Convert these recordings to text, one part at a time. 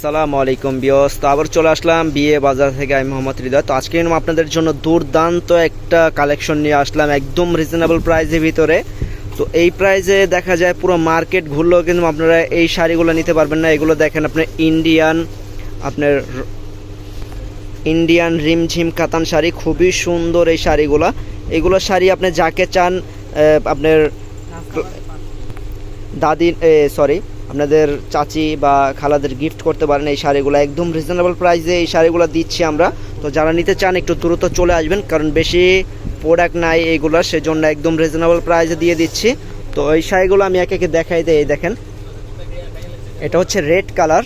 আসসালামু আলাইকুম বিয়স তো আবার চলে আসলাম বিয়ে বাজার থেকে আমি মোহাম্মদ হৃদয়। তো আজকে আপনাদের জন্য দুর্দান্ত একটা কালেকশন নিয়ে আসলাম একদম রিজনেবল প্রাইসের ভিতরে। তো এই প্রাইসে দেখা যায় পুরো মার্কেট ঘুরলেও কিন্তু আপনারা এই শাড়িগুলো নিতে পারবেন না। এগুলো দেখেন আপনার ইন্ডিয়ান আপনার ইন্ডিয়ান রিমঝিম কাতান শাড়ি খুবই সুন্দর এই শাড়িগুলো। এগুলো শাড়ি আপনি যাকে চান আপনার দাদি সরি আপনাদের চাচি বা খালাদের গিফট করতে পারেন এই শাড়িগুলো। একদম রিজনেবল প্রাইসে এই শাড়িগুলো দিচ্ছি আমরা। তো যারা নিতে চান, একটু দ্রুত চলে আসবেন, কারণ বেশি প্রোডাক্ট নাই এইগুলো সেজন্য একদম রিজনেবল প্রাইসে দিয়ে দিচ্ছি। তো এই শাড়িগুলো আমি একে একে দেখাই দিই, এই দেখেন। এটা হচ্ছে রেড কালার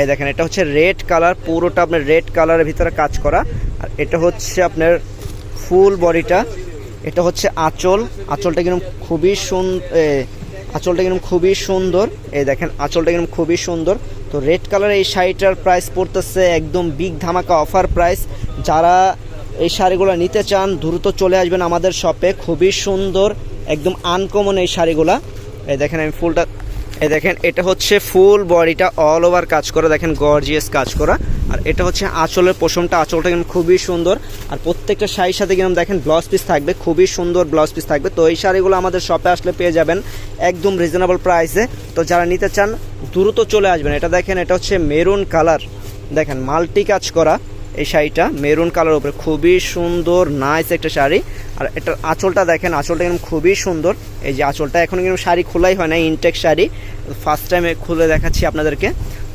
এই দেখেন, এটা হচ্ছে রেড কালার পুরোটা আপনার রেড কালারের ভিতরে কাজ করা। আর এটা হচ্ছে আপনার ফুল বডিটা এটা হচ্ছে আঁচল। আঁচলটা কিন্তু খুবই সুন্দর আঁচলটা কিন্তু খুবই সুন্দর। এই দেখেন, আঁচলটা কিন্তু খুবই সুন্দর। তো রেড কালারের এই শাড়িটার প্রাইস পড়তেছে একদম বিগ ধামাকা অফার প্রাইস যারা এই শাড়িগুলো নিতে চান, দ্রুত চলে আসবেন আমাদের শপে খুবই সুন্দর, একদম আনকমন এই শাড়িগুলা। এই দেখেন, আমি ফুলটা এই দেখেন, এটা হচ্ছে ফুল বডিটা অল ওভার কাজ করা, দেখেন গর্জিয়াস কাজ করা। আর এটা হচ্ছে আঁচলের পশমটা, আঁচলটা কিন্তু খুবই সুন্দর। আর প্রত্যেকটা শাড়ির সাথে কিন্তু দেখেন ব্লাউজ পিস থাকবে, খুবই সুন্দর ব্লাউজ পিস থাকবে। তো এই শাড়িগুলো আমাদের শপে আসলে পেয়ে যাবেন একদম রিজনেবল প্রাইসে তো যারা নিতে চান, দ্রুত চলে আসবেন। এটা দেখেন, এটা হচ্ছে মেরুন কালার দেখেন মাল্টি কাজ করা এই শাড়িটা মেরুন কালার উপরে। খুবই সুন্দর নাইস একটা শাড়ি। আর এটার আঁচলটা দেখেন, আঁচলটা কিন্তু খুবই সুন্দর। এই যে আঁচলটা, এখন কিন্তু শাড়ি খোলাই হয় না ইনটেক শাড়ি। ফার্স্ট টাইমে খুলে দেখাচ্ছি আপনাদেরকে।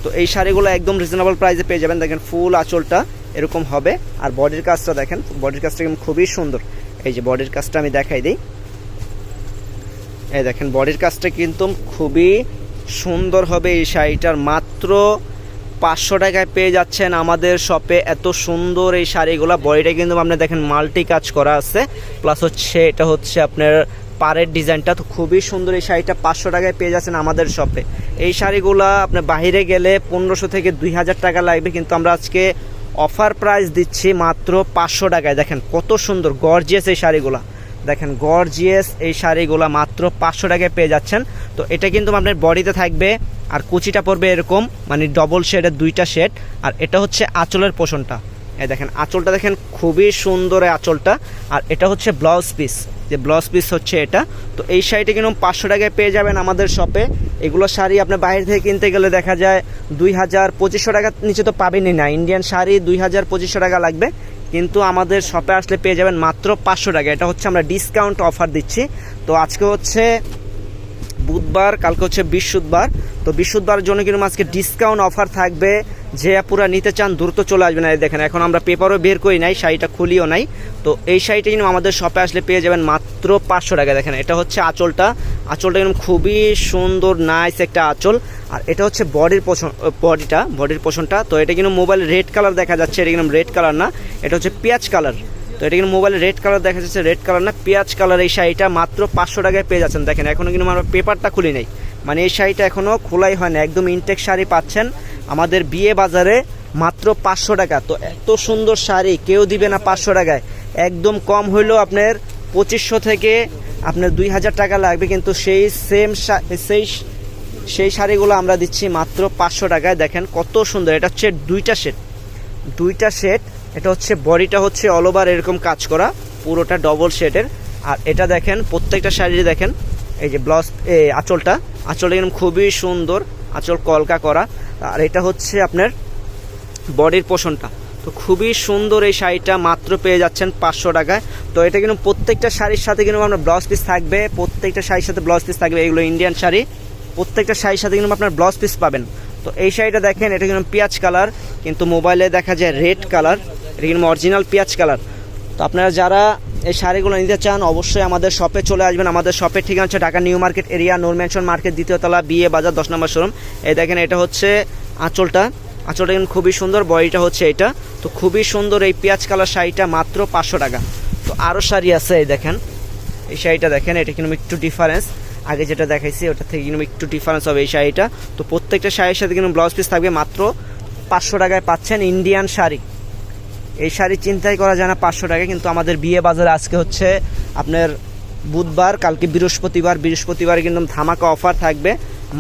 তো এই শাড়িগুলো একদম রিজনেবল প্রাইসে পেয়ে যাবেন। দেখেন ফুল আঁচলটা এরকম হবে। আর বডির কাজটা দেখেন বডির কাজটা কিন্তু খুবই সুন্দর। এই যে বডির কাজটা আমি দেখাই দিই। এই দেখেন বডির কাজটা কিন্তু খুবই সুন্দর হবে এই শাড়িটার। মাত্র পাঁচশো টাকায় পেয়ে যাচ্ছেন আমাদের শপে এত সুন্দর এই শাড়িগুলো। বডিটা কিন্তু আপনার দেখেন মাল্টি কাজ করা আছে। প্লাস হচ্ছে, এটা হচ্ছে আপনার পাড়ের ডিজাইনটা তো খুবই সুন্দর। এই শাড়িটা পাঁচশো টাকায় পেয়ে যাচ্ছেন আমাদের শপে। এই শাড়িগুলো আপনার বাইরে গেলে পনেরোশো থেকে দুই হাজার টাকা লাগবে, কিন্তু আমরা আজকে অফার প্রাইস দিচ্ছি মাত্র পাঁচশো টাকায়। দেখেন কত সুন্দর, গর্জিয়াস এই শাড়িগুলা। দেখেন গর্জিয়াস এই শাড়িগুলো মাত্র পাঁচশো টাকায় পেয়ে যাচ্ছেন। তো এটা কিন্তু আপনার বডিতে থাকবে, আর কুচিটা পড়বে এরকম মানে ডবল শেডের দুইটা শেড আর এটা হচ্ছে আঁচলের পোষণটা। এই দেখেন, আঁচলটা দেখেন খুবই সুন্দর এই আঁচলটা, আর এটা হচ্ছে ব্লাউজ পিস যে ব্লাউজ পিস হচ্ছে এটা, তো এই শাড়িটা কিন্তু পাঁচশো টাকায় পেয়ে যাবেন আমাদের শপে এগুলো শাড়ি আপনার বাইরে থেকে কিনতে গেলে দেখা যায় দুই হাজার পঁচিশশো টাকার নিচে তো পাবেনই না। ইন্ডিয়ান শাড়ি দুই হাজার পঁচিশশো টাকা লাগবে, কিন্তু আমাদের শপে আসলে পেয়ে যাবেন মাত্র পাঁচশো টাকা। এটা হচ্ছে আমরা ডিসকাউন্ট অফার দিচ্ছি। তো আজকে হচ্ছে বুধবার, কালকে হচ্ছে বৃহস্পতিবার। তো বৃহস্পতিবারের জন্য কিন্তু আজকে ডিসকাউন্ট অফার থাকবে যে পুরা নিতে চান দ্রুত চলে আসবেন। এই দেখেন, এখন আমরা পেপারও বের করি নাই, শাড়িটা খুলিও নাই। তো এই শাড়িটা কিন্তু আমাদের শপে আসলে পেয়ে যাবেন মাত্র পাঁচশো টাকা। দেখেন, এটা হচ্ছে আঁচলটা। আঁচলটা কিন্তু খুবই সুন্দর নাইস একটা আঁচল। আর এটা হচ্ছে বডির পোষণ বডিটা বডির পোষণটা। তো এটা কিন্তু মোবাইল রেড কালার দেখা যাচ্ছে, এটা কিন্তু রেড কালার না। এটা হচ্ছে পেঁয়াজ কালার তো এটা কিন্তু মোবাইলে রেড কালার দেখা যাচ্ছে রেড কালার না। পেঁয়াজ কালার এই শাড়িটা মাত্র পাঁচশো টাকায় পেয়ে যাচ্ছেন। দেখেন এখনও কিন্তু আমরা পেপারটা খুলি নেই। মানে এই শাড়িটা এখনও খোলাই হয় না, একদম ইনটেক শাড়ি পাচ্ছেন। আমাদের বিয়ে বাজারে মাত্র পাঁচশো টাকা। তো এত সুন্দর শাড়ি, কেউ দিবে না পাঁচশো টাকায়। একদম কম হইলেও আপনার পঁচিশশো থেকে আপনার দুই হাজার টাকা লাগবে, কিন্তু সেই সেম সেই সেই শাড়িগুলো আমরা দিচ্ছি মাত্র পাঁচশো টাকায়। দেখেন কত সুন্দর, এটা হচ্ছে দুইটা সেট দুইটা সেট এটা হচ্ছে বডিটা হচ্ছে অল ওভার এরকম কাজ করা, পুরোটা ডবল শেডের আর এটা দেখেন, প্রত্যেকটা শাড়ি দেখেন, এই যে ব্লাউজ আঁচলটা। আঁচলটা কিন্তু খুবই সুন্দর। আঁচল কলকা করা। আর এটা হচ্ছে আপনার বডির পোষণটা। তো খুবই সুন্দর এই শাড়িটা, মাত্র পেয়ে যাচ্ছেন পাঁচশো টাকায়। তো এটা কিন্তু প্রত্যেকটা শাড়ির সাথে কিন্তু আপনার ব্লাউজ পিস থাকবে, প্রত্যেকটা শাড়ির সাথে ব্লাউজ পিস থাকবে, এগুলো ইন্ডিয়ান শাড়ি। প্রত্যেকটা শাড়ির সাথে কিন্তু আপনার ব্লাউজ পিস পাবেন। তো এই শাড়িটা দেখেন, এটা কিন্তু পেঁয়াজ কালার কিন্তু মোবাইলে দেখা যায় রেড কালার এটা কিন্তু অরিজিনাল পেঁয়াজ কালার তো আপনারা যারা এই শাড়িগুলো নিতে চান, অবশ্যই আমাদের শপে চলে আসবেন। আমাদের শপের ঠিকানা হচ্ছে Dhaka new market area, Noor mansion market দ্বিতীয়তলা বিয়ে বাজার, দশ নম্বর শোরুম। এই দেখেন, এটা হচ্ছে আঁচলটা। আঁচলটা কিন্তু খুবই সুন্দর, বডিটা হচ্ছে এটা। তো খুবই সুন্দর এই পেঁয়াজ কালার শাড়িটা মাত্র পাঁচশো টাকা। তো আরও শাড়ি আছে, এই দেখেন। এই শাড়িটা দেখেন, এটা কিন্তু একটু ডিফারেন্স আগে যেটা দেখাইছি, ওটা থেকে কিন্তু একটু ডিফারেন্স হবে এই শাড়িটা। তো প্রত্যেকটা শাড়ির সাথে কিন্তু ব্লাউজ পিস থাকবে মাত্র পাঁচশো টাকায় পাচ্ছেন ইন্ডিয়ান শাড়ি। এই শাড়ি চিন্তাই করা যায় না পাঁচশো টাকা, কিন্তু আমাদের বিয়ে বাজারে আজকে হচ্ছে আপনার বুধবার, কালকে বৃহস্পতিবার বৃহস্পতিবার কিন্তু ধামাকা অফার থাকবে।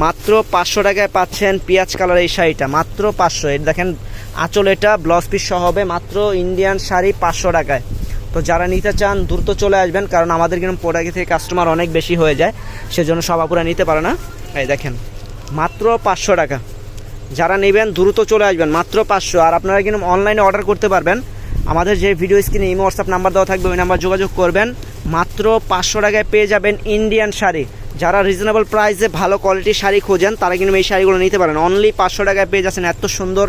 মাত্র পাঁচশো টাকায় পাচ্ছেন পেঁয়াজ কালার এই শাড়িটা, মাত্র পাঁচশো। এটা দেখেন, আঁচল এটা ব্লাউজ পিস সহ হবে, মাত্র ইন্ডিয়ান শাড়ি পাঁচশো টাকায়। তো যারা নিতে চান, দ্রুত চলে আসবেন, কারণ আমাদের কিন্তু প্রোডাক্ট থেকে কাস্টমার অনেক বেশি হয়ে যায়, সেজন্য সব আপুরা নিতে পারে না। এই দেখেন, মাত্র পাঁচশো টাকা। যারা নেবেন দ্রুত চলে আসবেন, মাত্র পাঁচশো। আর আপনারা কিন্তু অনলাইনে অর্ডার করতে পারবেন। আমাদের যে ভিডিও স্ক্রিনে ইমো হোয়াটসঅ্যাপ নাম্বার দেওয়া থাকবে, ওই নাম্বার যোগাযোগ করবেন। মাত্র পাঁচশো টাকায় পেয়ে যাবেন ইন্ডিয়ান শাড়ি। যারা রিজনেবল প্রাইসে ভালো কোয়ালিটির শাড়ি খোঁজেন, তারা কিন্তু এই শাড়িগুলো নিতে পারেন। অনলি পাঁচশো টাকায় পেয়ে যাচ্ছেন এত সুন্দর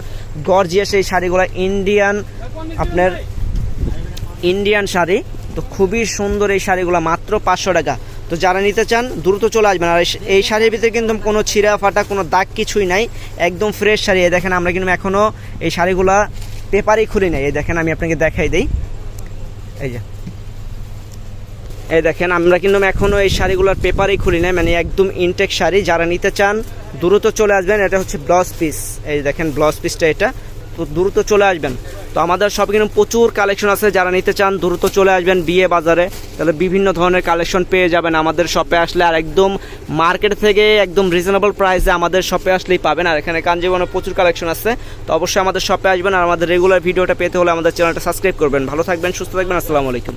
গর্জিয়াস এই শাড়িগুলো। ইন্ডিয়ান আপনার ইন্ডিয়ান শাড়ি। তো খুবই সুন্দর এই শাড়িগুলো, মাত্র পাঁচশো টাকা। তো যারা নিতে চান, দ্রুত চলে আসবেন। আর এই- শাড়ির ভিতরে কিন্তু কোনো ছিঁড়া ফাটা, কোনো দাগ কিছুই নাই। একদম ফ্রেশ শাড়ি। এই দেখেন, আমরা কিন্তু এখনও এই শাড়িগুলা পেপারই খুলি নাই। এই দেখেন, আমি আপনাকে দেখাই দিই। এই যে। এই দেখেন, আমরা কিন্তু এখনও এই শাড়িগুলোর পেপারই খুলি নাই। মানে একদম ইনটেক শাড়ি। যারা নিতে চান, দ্রুত চলে আসবেন। এটা হচ্ছে ব্লাউজ পিস এই দেখেন ব্লাউজ পিসটা এটা। তো দ্রুত চলে আসবেন। তো আমাদের সব কিন্তু প্রচুর কালেকশন আছে, যারা নিতে চান দ্রুত চলে আসবেন বিয়ে বাজারে। তাহলে বিভিন্ন ধরনের কালেকশন পেয়ে যাবেন আমাদের শপে আসলে, আর একদম মার্কেট থেকে একদম রিজনেবল প্রাইসে আমাদের শপে আসলেই পাবেন। আর এখানে কাঞ্জিবনে প্রচুর কালেকশন আছে, তো অবশ্যই আমাদের শপে আসবেন। আর আমাদের রেগুলার ভিডিওটা পেতে হলে আমাদের চ্যানেলটা সাবস্ক্রাইব করবেন। ভালো থাকবেন, সুস্থ থাকবেন, আসসালামু আলাইকুম।